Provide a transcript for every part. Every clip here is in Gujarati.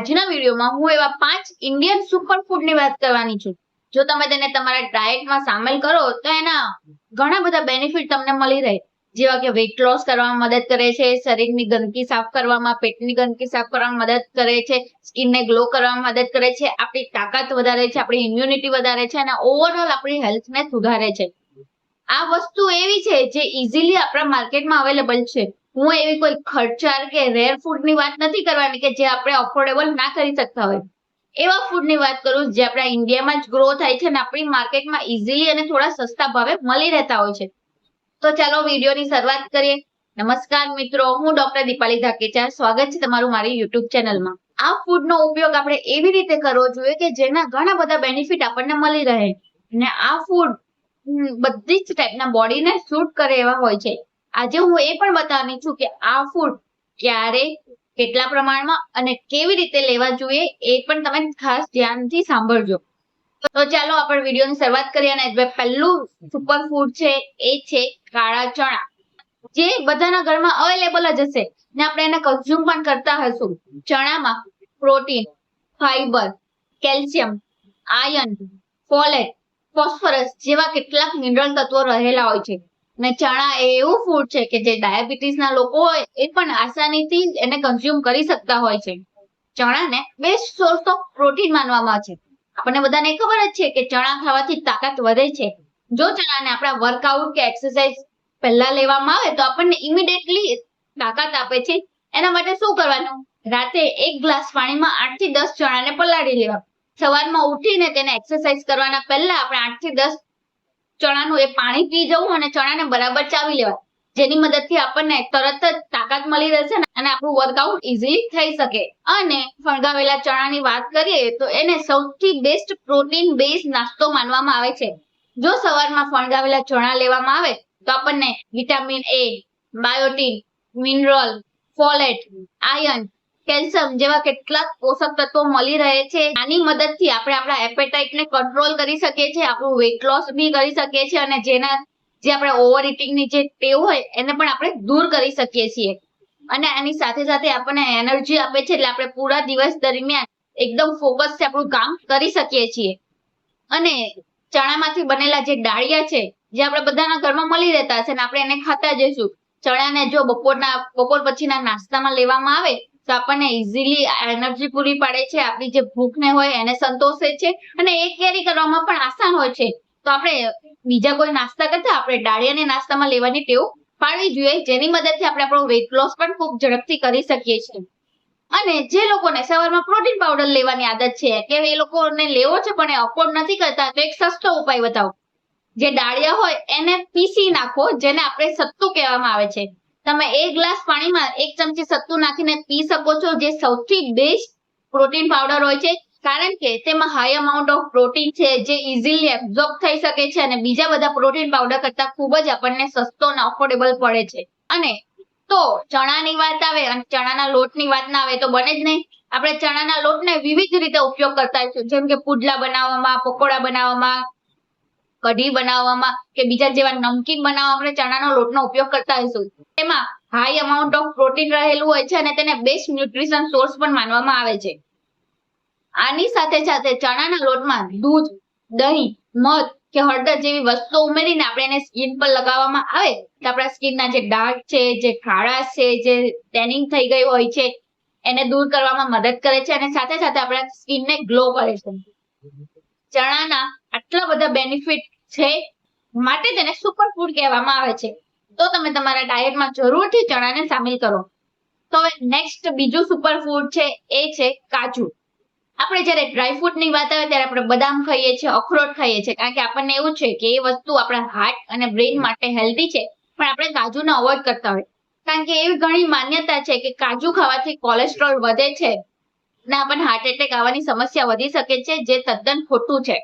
આજના વિડીયોમાં હું એવા પાંચ ઇન્ડિયન સુપરફૂડની વાત કરવાની છું. જો તમે તેને તમારા ડાયટમાં સામેલ કરો, તો એના ઘણા બધા બેનિફિટ તમને મળી રહે. જેવા કે વેઇટ લોસ કરવામાં મદદ કરે છે, શરીરની ગંદકી સાફ કરવામાં, પેટની ગંદકી સાફ કરવામાં મદદ કરે છે સ્કિનને ગ્લો કરવામાં મદદ કરે છે, આપણી તાકાત વધારે છે, આપણી ઇમ્યુનિટી વધારે છે, અને ઓવરઓલ આપણી હેલ્થને સુધારે છે. આ વસ્તુ એવી છે જે ઇઝીલી આપણા માર્કેટમાં અવેલેબલ છે. હું એવી કોઈ ખર્ચાળ કે રેર ફૂડની વાત નથી કરવાની કે જે આપણે અફોર્ડેબલ ના કરી શકતા હોય. એવા ફૂડની વાત કરું જે આપણા ઇન્ડિયામાં જ ગ્રો થાય છે અને આપણી માર્કેટમાં ઇઝીલી અને થોડા સસ્તા ભાવે મળી રહેતા હોય છે. તો ચાલો વિડીયોની શરૂઆત કરીએ. નમસ્કાર મિત્રો, હું ડોક્ટર દીપાલી ધાકેચા સ્વાગત છે તમારું મારી યુટ્યુબ ચેનલમાં આ ફૂડનો ઉપયોગ આપણે એવી રીતે કરવો જોઈએ કે જેના ઘણા બધા બેનિફિટ આપણને મળી રહે. અને આ ફૂડ બધી જ ટાઈપના બોડીને સૂટ કરે એવા હોય છે. આજે હું એ પણ બતાવવાની છું કે આ ફૂડ ક્યારે, કેટલા પ્રમાણમાં અને કેવી રીતે લેવા જોઈએ એ પણ તમે ખાસ ધ્યાનથી સાંભળજો. તો ચાલો આપણે વિડીયોની શરૂઆત કરીએ અને પહેલું સુપર ફૂડ છે એ છે કાળા ચણા. જે બધાના ઘરમાં અવેલેબલ જ હશે ને આપણે એને કન્ઝ્યુમ પણ કરતા હશું. ચણામાં protein fibre calcium iron folate phosphorus જેવા કેટલાક મિનરલ તત્વો રહેલા હોય છે. અને ચણા એ એવું ફૂડ છે કે જે ડાયાબિટીસના લોકો હોય, એ પણ આસાનીથી એને કન્ઝ્યુમ કરી શકતા હોય છે. ચણાને બેસ્ટ સોર્સ ઓફ પ્રોટીન માનવામાં છે. આપણને બધાને ખબર જ છે કે ચણા ખાવાથી તાકાત વધે છે. જો ચણાને આપણા વર્કઆઉટ કે એક્સરસાઇઝ પહેલા લેવામાં આવે, તો આપણને ઇમિડિયેટલી તાકાત આપે છે. એના માટે શું કરવાનું? રાતે એક ગ્લાસ પાણીમાં આઠથી દસ ચણાને પલાળી લેવા. સવારમાં ઉઠીને તેને એક્સરસાઇઝ કરવાના પહેલા આપણે આઠથી દસ ચણાનું એ પાણી પી જવું અને ચણાને બરાબર ચાવી લેવા જેની મદદથી આપણને તરત જ તાકાત મળી રહેશે અને આપણું વર્કઆઉટ ઇઝીલી થઈ શકે. અને ફણગાવેલા ચણાની વાત કરીએ તો એને સૌથી બેસ્ટ પ્રોટીન બેઝ નાસ્તો માનવામાં આવે છે. જો સવારમાં ફણગાવેલા ચણા લેવામાં આવે, તો આપણને vitamin A biotin mineral folate iron calcium જેવા કેટલાક પોષક તત્વો મળી રહે છે. આની મદદથી આપણે આપણા એપેટાઇટને કંટ્રોલ કરી શકીએ છીએ, આપણું વેઇટ લોસ બી કરી શકીએ છીએ અને જેના, જે આપણે ઓવર ઇટિંગની જે ટેવ હોય એને પણ આપણે દૂર કરી શકીએ છીએ. અને આની સાથે સાથે આપણને એનર્જી આપે છે એટલે આપણે પૂરા દિવસ દરમિયાન એકદમ ફોકસથી આપણું કામ કરી શકીએ છીએ. અને ચણામાંથી બનેલા જે ડાળિયા છે, જે આપણે બધાના ઘરમાં મળી રહેતા હશે ને આપણે એને ખાતા જઈશું. ચણાને જો બપોરના, બપોર પછીના નાસ્તામાં લેવામાં આવે તો આપણને ઇઝીલી એનર્જી પૂરી પાડે છે, આપણી જે ભૂખને હોય એને સંતોષે છે અને એ કેરી કરવામાં પણ આસાન હોય છે. તો આપણે બીજા કોઈ નાસ્તા કરતા આપણે ડાળિયાને નાસ્તામાં લેવાની ટેવ પાડવી જોઈએ, જેની મદદથી આપણે આપણો વેટ લોસ પણ ખૂબ ઝડપથી કરી શકીએ છીએ. અને જે લોકોને સવારમાં પ્રોટીન પાવડર લેવાની આદત છે, કે એ લોકોને લેવો છે પણ એ અફોર્ડ નથી કરતા, તો એક સસ્તો ઉપાય બતાવો. જે ડાળિયા હોય એને પીસી નાખો, જેને આપણે સત્તુ કહેવામાં આવે છે. તમે એક ગ્લાસ પાણીમાં એક ચમચી સત્તુ નાખીને પી શકો છો, જે સૌથી બેસ્ટ પ્રોટીન પાવડર હોય છે. કારણ કે તેમાં હાઈ અમાઉન્ટ ઓફ પ્રોટીન છે, જે ઇઝીલી એબ્ઝોર્બ થઈ શકે છે અને બીજા બધા પ્રોટીન પાવડર કરતા ખૂબ જ આપણને સસ્તો અને અફોર્ડેબલ પડે છે. અને તો ચણાની વાત આવે અને ચણાના લોટની વાત ના આવે તો બને જ નહીં. આપણે ચણાના લોટને વિવિધ રીતે ઉપયોગ કરતા હોઈશું. જેમ કે પુડલા બનાવવામાં, પકોડા બનાવવામાં કઢી બનાવવામાં કે બીજા જેવા નમકીન બનાવવા આપણે ચણાનો લોટનો ઉપયોગ કરતા હોઈશું. તેમાં હાઈ અમાઉન્ટ ઓફ પ્રોટીન રહેલું હોય છે અને તેને બેસ્ટ ન્યુટ્રિશન સોર્સ પણ માનવામાં આવે છે. આની સાથે સાથે ચણાના લોટમાં દૂધ, દહીં, મધ કે હળદર જેવી વસ્તુઓ ઉમેરીને આપણે એને સ્કિન પર લગાવવામાં આવે તો આપણા સ્કિનના જે ડાર્ક છે, જે ખાડાશ છે, જે ટેનિંગ થઈ ગઈ હોય છે, એને દૂર કરવામાં મદદ કરે છે અને સાથે સાથે આપણા સ્કિનને ગ્લો કરે છે. ચણાના આટલા બધા બેનિફિટ છે માટે તેને સુપર ફૂડ કહેવામાં આવે છે. તો તમે તમારા ડાયટમાં જરૂરથી ચણાને સામેલ કરો. તો નેક્સ્ટ બીજું સુપર ફૂડ છે એ છે કાજુ. આપણે જ્યારે ડ્રાયફ્રૂટની વાત આવે ત્યારે આપણે બદામ ખાઈએ છીએ, અખરોટ ખાઈએ છીએ. કારણ કે આપણને એવું છે કે એ વસ્તુ આપણા હાર્ટ અને બ્રેઇન માટે હેલ્ધી છે, પણ આપણે કાજુને અવોઇડ કરતા હોય. કારણ કે એવી ઘણી માન્યતા છે કે કાજુ ખાવાથી કોલેસ્ટ્રોલ વધે છે ને, પણ હાર્ટ એટેક આવવાની સમસ્યા વધી શકે છે, જે તદ્દન ખોટું છે.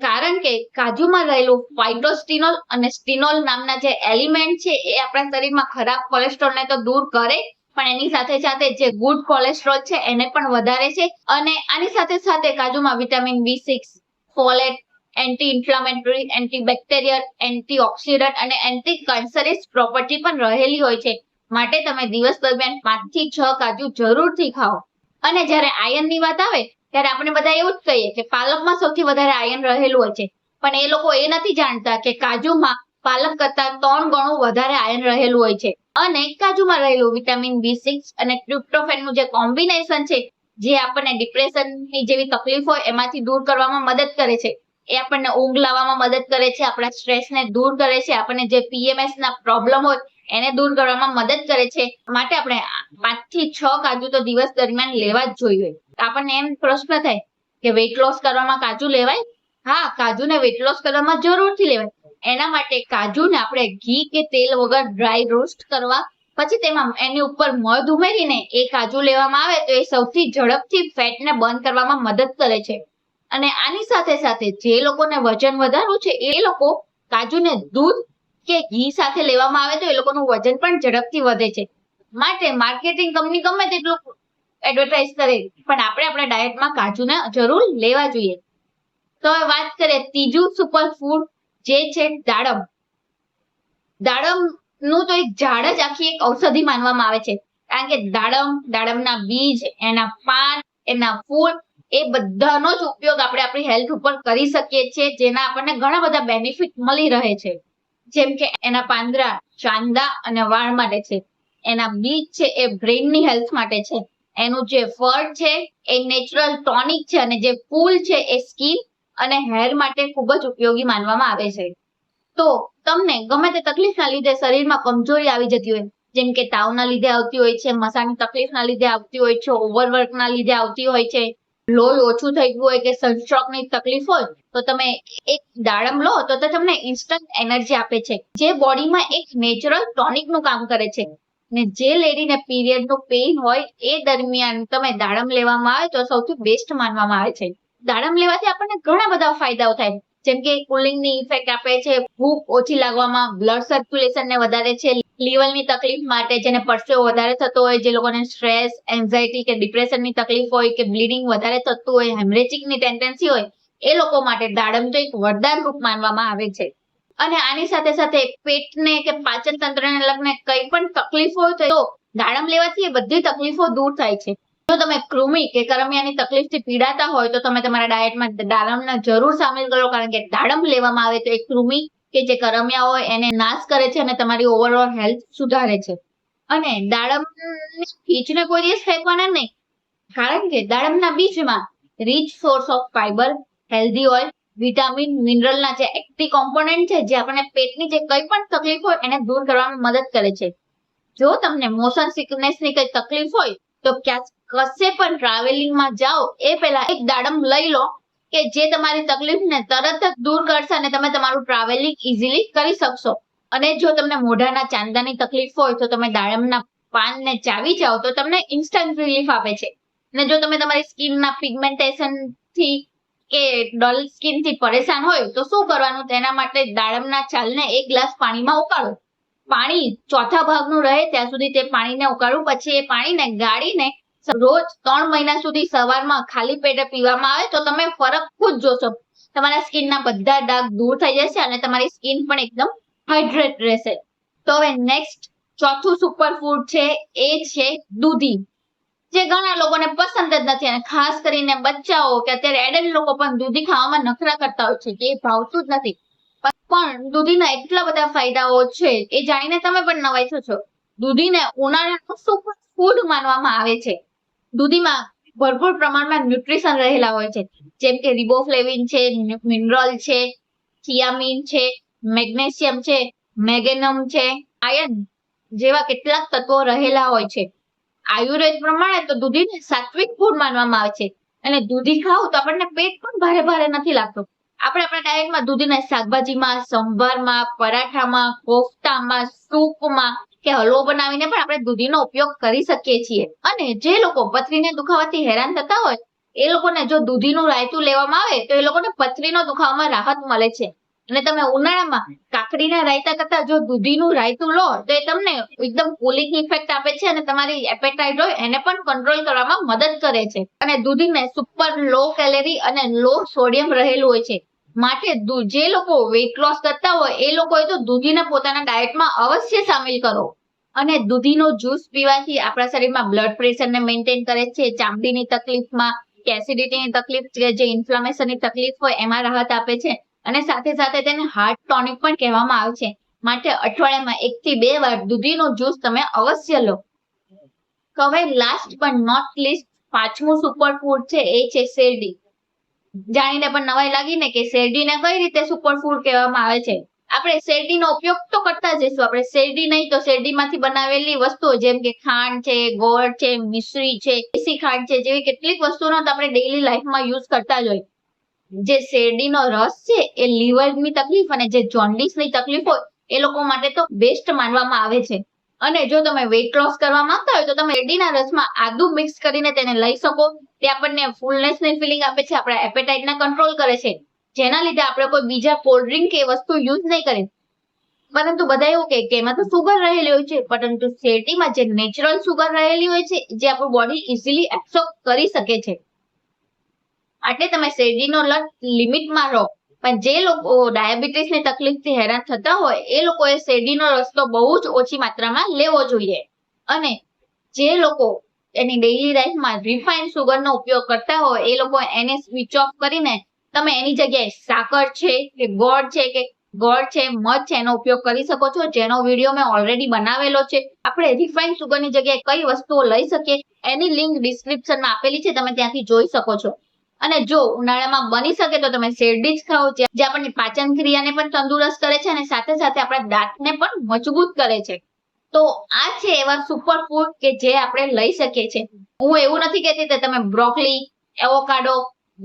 કારણ કે કાજુમાં રહેલું ફાઇટોસ્ટિનોલ અને સ્ટિનોલ નામના જે એલિમેન્ટ છે, એ આપણા શરીરમાં ખરાબ કોલેસ્ટ્રોલને તો દૂર કરે, પણ એની સાથે સાથે જે ગુડ કોલેસ્ટ્રોલ છે, એને પણ વધારે છે. અને આની સાથે સાથે કાજુમાં vitamin B six folate anti inflammatory anti bacterial anti oxidant અને એન્ટી કેન્સરિસ પ્રોપર્ટી પણ રહેલી હોય છે. માટે તમે દિવસ દરમિયાન પાંચથી છ કાજુ જરૂરથી ખાઓ. અને જ્યારે આયર્નની વાત આવે, ત્યારે આપણે બધા એવું જ કહીએ કે પાલકમાં સૌથી વધારે આયન રહેલું હોય છે. પણ એ લોકો એ નથી જાણતા કે કાજુમાં પાલક કરતા ત્રણ ગણું વધારે આયર્ન રહેલું હોય છે. અને કાજુમાં રહેલું વિટામિન બી સિક્સ અને ટ્રિપ્ટોફેનનું જે કોમ્બિનેશન છે, જે આપણને ડિપ્રેશનની જેવી તકલીફ હોય, એમાંથી દૂર કરવામાં મદદ કરે છે. એ આપણને ઊંઘ લાવવામાં મદદ કરે છે, આપણા સ્ટ્રેસને દૂર કરે છે, આપણને જે પીએમએસ ના પ્રોબ્લેમ હોય એને દૂર કરવામાં મદદ કરે છે. માટે આપણે પાંચથી છ કાજુ તો દિવસ દરમિયાન લેવા જ જોઈએ. આપણને એમ પ્રશ્ન થાય કે વેટ લોસ કરવામાં કાજુ લેવાય? હા, કાજુને વેટ લોસ કરવામાં જરૂરથી લેવાય. એના માટે કાજુને આપણે ઘી કે તેલ વગર ડ્રાય રોસ્ટ કરવા, પછી તેમાં એની ઉપર મધ ઉમેરીને એ કાજુ લેવામાં આવે તો એ સૌથી ઝડપથી ફેટને બંધ કરવામાં મદદ કરે છે. અને આની સાથે સાથે જે લોકોને વજન વધારવું છે, એ લોકો કાજુને દૂધ કે ઘી સાથે લેવામાં આવે તો એ લોકોનું વજન પણ ઝડપથી વધે છે. માટે માર્કેટિંગ કંપની ગમે તેટલું એડવર્ટાઇઝ કરે, પણ આપણે આપણા ડાયટમાં કાજુને જરૂર લેવા જોઈએ. તો હવે વાત કરીએ ત્રીજું સુપર ફૂડ જે છે દાડમ. દાડમનું તો એક ઝાડ જ આખી એક ઔષધિ માનવામાં આવે છે. કારણ કે દાડમ, દાડમના બીજ, એના પાન, એના ફૂલ, એ બધાનો જ ઉપયોગ આપણે આપણી હેલ્થ ઉપર કરી શકીએ છીએ, જેના આપણને ઘણા બધા બેનિફિટ મળી રહે છે. જેમ કે એના પાંદડા ચાંદા અને વાળ માટે છે. એના બીજ છે એ બ્રેઇનની હેલ્થ માટે છે. એનું જે ફળ છે એ નેચરલ ટોનિક છે અને જે ફૂલ છે એ સ્કિન અને હેર માટે ખૂબ જ ઉપયોગી માનવામાં આવે છે. તો તમને ગમે તે તકલીફના લીધે શરીરમાં કમજોરી આવી જતી હોય, જેમ કે તાવના લીધે આવતી હોય છે મસાની તકલીફના લીધે આવતી હોય છે ઓવરવર્કના લીધે આવતી હોય છે લોહી ઓછું થઈ ગયું હોય કે સનસ્ટ્રોકની તકલીફ હોય તો તમે એક દાડમ લો, તો તે તમને ઇન્સ્ટન્ટ એનર્જી આપે છે. જે બોડીમાં એક નેચરલ ટોનિકનું કામ કરે છે. ને જે લેડીને પીરિયડનું પેઇન હોય, એ દરમિયાન તમે દાડમ લેવામાં આવે તો સૌથી બેસ્ટ માનવામાં આવે છે. દાડમ લેવાથી આપણને ઘણા બધા ફાયદાઓ થાય. જેમ કે કુલિંગની ઇફેક્ટ આપે છે, ભૂખ ઓછી લાગવામાં બ્લડ સર્ક્યુલેશન ને વધારે છે લીવરની તકલીફ માટે જેને પરસેવો વધારે થતો હોય, જે લોકોને સ્ટ્રેસ એન્ઝાયટી કે ડિપ્રેશનની તકલીફ હોય કે બ્લીડિંગ વધારે થતું હોય હેમરેજિકની ટેન્ડન્સી હોય એ લોકો માટે દાડમ તો એક વરદાન રૂપ માનવામાં આવે છે. અને આની સાથે સાથે પેટને કે પાચન તંત્રને લગને કઈ પણ તકલીફ હોય તો દાડમ લેવાથી એ બધી તકલીફો દૂર થાય છે. જો તમે કૃમિ કે કરમિયાની તકલીફથી પીડાતા હોય તો તમે તમારા ડાયટમાં દાડમને જરૂર સામેલ કરો કારણ કે દાડમ લેવામાં આવે તો એ કૃમિ કે જે કરમિયા હોય એને નાશ કરે છે અને તમારી ઓવરઓલ હેલ્થ સુધારે છે. અને દાડમની ખીચને કોઈ દિવસ ફેંકવાના નહીં. કારણ કે દાડમના બીજમાં rich source of fibre healthy oil vitamin મિનરલના જે એક્ટિવ કોમ્પોનન્ટ છે, જે આપણને પેટની જે કઈ પણ તકલીફ હોય એને દૂર કરવામાં મદદ કરે છે. જો તમને મોશન સિકનેસની કઈ તકલીફ હોય, તો ક્યાંક કશે પણ ટ્રાવેલિંગમાં જાઓ, એ પહેલા એક દાડમ લઈ લો, કે જે તમારી તકલીફને તરત જ દૂર કરશે અને તમે તમારું ટ્રાવેલિંગ ઇઝીલી કરી શકશો. અને જો તમને મોઢાના ચાંદાની તકલીફ હોય, તો તમે દાડમના પાનને ચાવી જાઓ, તો તમને ઇન્સ્ટન્ટ રિલીફ આપે છે. અને જો તમે તમારી સ્કિનના પિગમેન્ટેશનથી કે ડલ સ્કિનથી પરેશાન હોય તો શું કરવાનું? તેના માટે દાડમના છાલને એક ગ્લાસ પાણીમાં ઉકાળો. પાણી ચોથા ભાગનું રહે ત્યાં સુધી તે પાણીને ઉકાળવું પછી એ પાણીને ગાળીને રોજ ત્રણ મહિના સુધી સવારમાં ખાલી પેટે પીવામાં આવે તો તમે ફરક ખુદ જોશો. તમારા સ્કિનના બધા ડાઘ દૂર થઈ જશે અને તમારી સ્કિન પણ એકદમ હાઇડ્રેટ રહેશે. તો હવે નેક્સ્ટ ચોથું સુપર ફૂડ છે, એ છે દૂધી. જે ઘણા લોકોને પસંદ જ નથી અને ખાસ કરીને બચ્ચાઓ કે અત્યારે એડલ્ટ લોકો પણ દૂધી ખાવામાં નખરા કરતા હોય છે કે એ ભાવતું જ નથી. પણ દૂધીના એટલા બધા ફાયદાઓ છે, એ જાણીને તમે પણ નવાઈ છો દૂધીને ઉનાળાનું સુપર ફૂડ માનવામાં આવે છે. દૂધીમાં ભરપૂર પ્રમાણમાં ન્યુટ્રિશન રહેલા હોય છે. જેમ કે રિબોફ્લેવિન છે મિનરલ છે થિયામિન છે મેગ્નેશિયમ છે મેગેનમ છે આયર્ન જેવા કેટલાક તત્વો રહેલા હોય છે. આયુર્વેદ પ્રમાણે તો દૂધીને સાત્વિક ફૂડ માનવામાં આવે છે. અને દૂધી ખાવ તો આપણને પેટ પણ ભારે ભારે નથી લાગતું. આપણે આપણા ડાયટમાં દૂધીને શાકભાજીમાં, સંભારમાં, પરાઠામાં, કોફતામાં, સૂપમાં કે હલવો બનાવીને પણ આપણે દૂધીનો ઉપયોગ કરી શકીએ છીએ. અને જે લોકો પથરીને દુખાવાથી હેરાન થતા હોય, એ લોકોને જો દૂધીનું રાયતું લેવામાં આવે, તો એ લોકોને પથરીનો દુખાવામાં રાહત મળે છે. અને તમે ઉનાળામાં કાકડીના રાયતા કરતા જો દૂધીનું રાયતું લો, તો એ તમને એકદમ કુલિંગ ઇફેક્ટ આપે છે અને તમારી એપેટાઇટ હોય એને પણ કંટ્રોલ કરવામાં મદદ કરે છે. અને દૂધીને સુપર લો કેલેરી અને લો સોડિયમ રહેલું હોય છે. માટે જે લોકો વેઇટ લોસ કરતા હોય, એ લોકોએ તો દૂધીને પોતાના ડાયટમાં અવશ્ય સામેલ કરો. અને દૂધીનો જ્યુસ પીવાથી આપણા શરીરમાં બ્લડ પ્રેશરને મેન્ટેન કરે છે, ચામડીની તકલીફમાં કેસિડિટીની તકલીફ, જે ઇન્ફ્લામેશનની તકલીફ હોય, એમાં રાહત આપે છે. અને સાથે સાથે તેને હાર્ટ ટોનિક પણ કહેવામાં આવે છે. માટે અઠવાડિયામાં એક થી બે વાર દૂધીનો જ્યુસ તમે અવશ્ય લો. હવે લાસ્ટ પણ નોટ લિસ્ટ પાંચમું સુપર ફૂડ છે એ છે શેરડી. જાણીને પણ નવાઈ લાગી ને કે શેરડીને કઈ રીતે સુપર ફૂડ કહેવામાં આવે છે? આપણે શેરડીનો ઉપયોગ તો કરતા જઈશું. આપણે શેરડી નહીં તો શેરડીમાંથી બનાવેલી વસ્તુઓ જેમ કે ખાંડ છે, ગોળ છે, મિશ્રી છે, દેશી ખાંડ છે, જેવી કેટલીક વસ્તુનો તો આપણે ડેઈલી લાઈફમાં યુઝ કરતા જ હોય. જે શેરડીનો રસ છે, એ લીવરની તકલીફ અને જે જોન્ડિસની તકલીફ હોય, એ લોકો માટે તો બેસ્ટ માનવામાં આવે છે. અને જો તમે વેઇટ લોસ કરવા માંગતા હોય તો તમે શેરડીના રસમાં આદુ મિક્સ કરીને તેને લઈ શકો. તે આપણને ફૂલનેસની ફિલિંગ આપે છે, આપણા એપેટાઇટને કંટ્રોલ કરે છે. જેના લીધે આપણે કોઈ બીજા કોલ્ડ ડ્રિંક કે વસ્તુ યુઝ નહીં કરીએ. પરંતુ બધા એવું કે એમાં તો સુગર રહેલી હોય છે, પરંતુ શેરડીમાં જે નેચરલ સુગર રહેલી હોય છે, જે આપણું બોડી ઇઝીલી એબ્સોર્બ કરી શકે છે. એટલે તમે શેરડીનો લટ લિમિટમાં રહો. પણ જે લોકો ડાયાબિટીસની તકલીફથી હેરાન થતા હોય, એ લોકોએ શેરડીનો રસ્તો બહુ જ ઓછી માત્રામાં લેવો જોઈએ. અને જે લોકો એની ડેઈલી લાઈફમાં રિફાઇન સુગરનો ઉપયોગ કરતા હોય, એ લોકો એને સ્વિચ ઓફ કરીને તમે એની જગ્યાએ સાકર છે કે ગોળ છે કે ગોળ છે, મધ છે, એનો ઉપયોગ કરી શકો છો. જેનો વીડિયો મેં ઓલરેડી બનાવેલો છે. આપણે રિફાઇન સુગરની જગ્યાએ કઈ વસ્તુઓ લઈ શકીએ, એની લિંક ડિસ્ક્રિપ્શનમાં આપેલી છે. તમે ત્યાંથી જોઈ શકો છો. અને જો ઉનાળામાં બની શકે તો તમે શેરડી જ ખાઓ, જે આપણની પાચન ક્રિયાને પણ તંદુરસ્ત કરે છે અને સાથે સાથે આપણા દાંતને પણ મજબૂત કરે છે. તો આ છે એવા સુપર ફૂડ કે જે આપણે લઈ શકીએ છીએ. હું એવું નથી કહેતી કે તમે બ્રોકલી એવોકાડો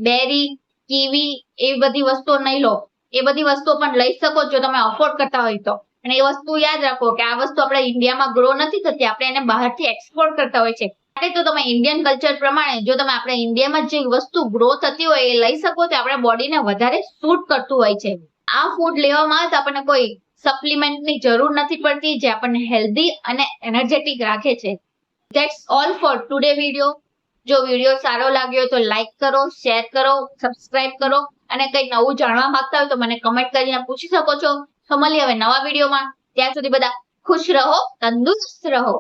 બેરી કીવી એવી બધી વસ્તુઓ નહીં લો. એ બધી વસ્તુઓ પણ લઈ શકો જો તમે અફોર્ડ કરતા હોય તો. અને એ વસ્તુ યાદ રાખો કે આ વસ્તુ આપણે ઇન્ડિયામાં ગ્રો નથી થતી, આપણે એને બહારથી એક્સપોર્ટ કરતા હોય છે. માટે તો તમે ઇન્ડિયન કલ્ચર પ્રમાણે જો તમે આપણે ઇન્ડિયામાં જે વસ્તુ ગ્રો થતી હોય એ લઈ શકો તો આપણા બોડીને વધારે સૂટ કરતું હોય છે. આ ફૂડ લેવામાં તો આપણને કોઈ સપ્લિમેન્ટની જરૂર નથી પડતી જે આપણને હેલ્ધી અને એનર્જેટિક રાખે છે. That's all for today video જો વીડિયો સારો લાગ્યો તો લાઈક કરો શેર કરો સબસ્ક્રાઇબ કરો અને કંઈ નવું જાણવા માંગતા હોય તો મને કમેન્ટ કરીને પૂછી શકો છો. તો હવે નવા વિડીયોમાં ત્યાં સુધી બધા ખુશ રહો, તંદુરસ્ત રહો.